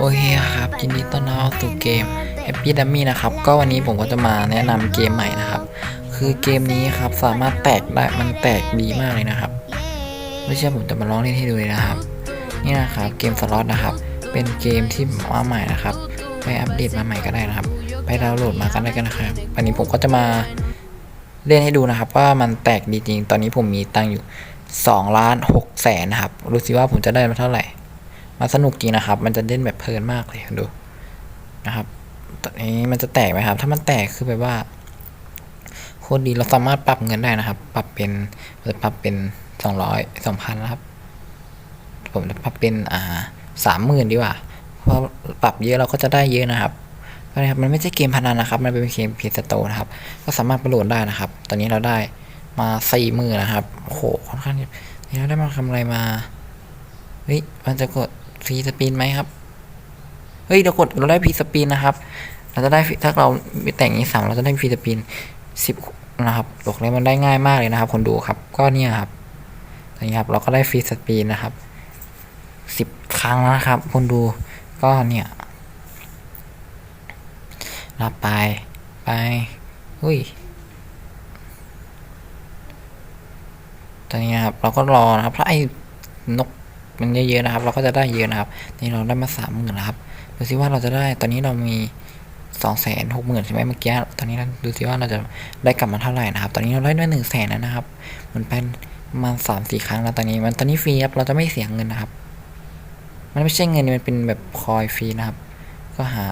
โอเคครับยินดีต้อนรับสู่เกม Happy Dummy นะครับ ก็วันนี้ผมก็จะมาแนะนำเกมใหม่นะครับ คือเกมนี้ครับสามารถแตกได้มันแตกดีมากเลยนะครับ ไม่เชื่อผมจะมาลองเล่นให้ดูเลยนะครับ นี่นะครับเกมสล็อตนะครับ เป็นเกมที่มาใหม่นะครับ ไปอัปเดตมาใหม่ก็ได้นะครับ ไปดาวน์โหลดมากันได้กันนะครับ วันนี้ผมก็จะมาเล่นให้ดูนะครับ ว่ามันแตกดีจริง ตอนนี้ผมมีตังค์อยู่2ล้าน6แสนนะครับดูสิว่าผมจะได้มาเท่าไหร่ มันสนุกจริงนะครับ มันจะเล่นแบบเพลินมากเลยดูนะครับตอนนี้มันจะแตกไหมครับ ถ้ามันแตกคือแบบว่าโคตรดีเราสามารถปรับเงินได้นะครับ ปรับเป็นจะปรับเป็นสองร้อยสองพันนะครับ ผมจะปรับเป็นอ่าสามหมื่นดีกว่าเพราะปรับเยอะเราก็จะได้เยอะนะครับเพราะนะครับมันไม่ใช่เกมพนันนะครับ มันเป็นเกมเพย์สโตนะครับ ก็สามารถไปโหลดได้นะครับ ตอนนี้เราได้มาสี่หมื่นนะครับโอ้โหค่อนข้างเยอะนี่เราได้มาทำอะไรมาเฮ้ยมันจะกด ฟรีสปินไหมครับ เฮ้ยเรากดเราได้ฟรีสปินนะครับ เราจะได้ถ้าเราแต่งนี้สามเราจะได้ฟรีสปินสิบนะครับบอกเลยมันได้ง่ายมากเลยนะครับ คนดูครับ ก็เนี่ยครับตอนนี้ครับ เราก็ได้ฟรีสปินนะครับสิบครั้งนะครับ คนดูก็เนี่ยรับไปไปอุ้ยตอนนี้ครับ เราก็รอนะครับถ้าไอ้นก มันเยอะๆนะครับ เราก็จะได้เยอะนะครับ นี่เราได้มาสามหมื่นแล้วครับ ดูสิว่าเราจะได้ ตอนนี้เรามีสองแสนหกหมื่นใช่ไหมเมื่อกี้ ตอนนี้เราดูสิว่าเราจะได้กลับมาเท่าไหร่นะครับ ตอนนี้เราได้ด้วยหนึ่งแสนแล้วนะครับ มันเป็นมาสามสี่ครั้งแล้วตอนนี้ มันตอนนี้ฟรีครับ เราจะไม่เสียเงินนะครับ มันไม่ใช่เงิน มันเป็นแบบคอยฟรีนะครับ ก็หา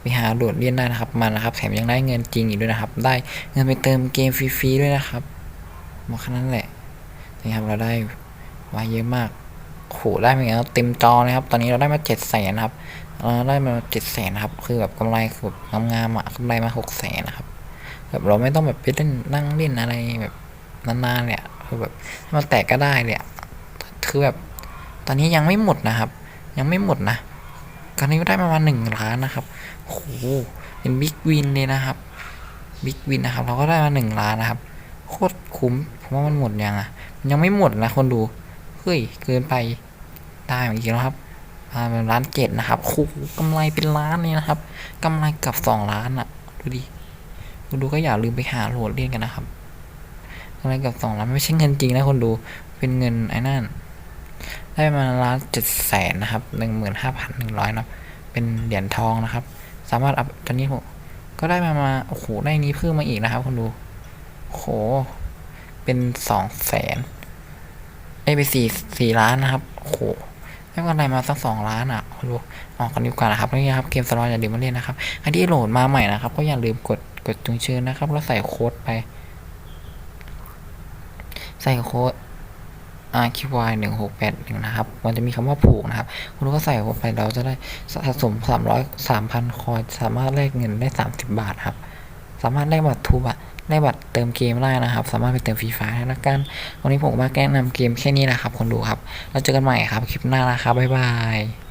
ไปหาโหลดเรียนได้นะครับมานะครับ แถมยังได้เงินจริงอีกด้วยนะครับ ได้เงินไปเติมเกมฟรีๆด้วยนะครับหมดแค่นั้นแหละนี่ครับเราได้มาเยอะมาก โหได้มาแล้วเต็มจอเลยครับ ตอนนี้เราได้มาเจ็ดแสนครับเราได้มาเจ็ดแสนครับ คือแบบกำไรคือแบบงามๆอะกำไรมาหกแสนนะครับ แบบเราไม่ต้องแบบไปเล่นนั่งเล่นอะไรแบบนานๆเนี่ยคือแบบมันแตกก็ได้เลยอะคือแบบ ตอนนี้ยังไม่หมดนะครับ ยังไม่หมดนะตอนนี้ก็ได้ประมาณหนึ่งล้านนะครับโหเป็นบิ๊กวินเลยนะครับบิ๊กวินนะครับ เราก็ได้มาหนึ่งล้านนะครับ โคตรคุ้มผมว่ามันหมดยังอะ มันยังไม่หมดนะคนดู เฮ้ย เกินไปได้เมาอีกแล้วครับมาเป็นล้านเจ็ดนะครับโอ้โหกำไรเป็นล้านเลยนะครับกำไรกับสองล้านอะดูดิคนดูก็อย่าลืมไปหาโหลดเล่นกันนะครับกำไรกับสองล้านไม่ใช่เงินจริงนะคนดูเป็นเงินไอ้นั่นได้มาล้านเจ็ดแสนนะครับหนึ่งหมื่นห้าพันหนึ่งร้อยนะเป็นเหรียญทองนะครับ สามารถเอาตอนนี้ผมก็ได้มามาโอ้โหได้นี้เพิ่มมาอีกนะครับคนดูโหเป็นสองแสน ได้ไปสี่สี่ล้านนะครับ โอ้โหได้กำไรมาสักสองล้านอะดูออกกันดีกว่านะครับนี่ครับเกมสล็อตอย่าลืมมาเล่นนะครับใครที่โหลดมาใหม่นะครับ ก็อย่าลืมกดกดจุงเชิญนะครับ แล้วใส่โค้ดไป ใส่โค้ด RQY หนึ่งหกแปดหนึ่งนะครับ มันจะมีคำว่าผูกนะครับ คุณก็ใส่โค้ดไปเราจะได้สะสมสามร้อยสามพันคอยสามารถแลกเงินได้สามสิบบาทครับ สามารถแลกบัตรทูบัตรแลกบัตรเติมเกมได้นะครับ สามารถไปเติมฟรีไฟล์ได้ละกันวันนี้ผมมาแนะนำเกมแค่นี้นะครับคนดูครับ แล้วเจอกันใหม่ครับคลิปหน้านะครับบ๊ายบาย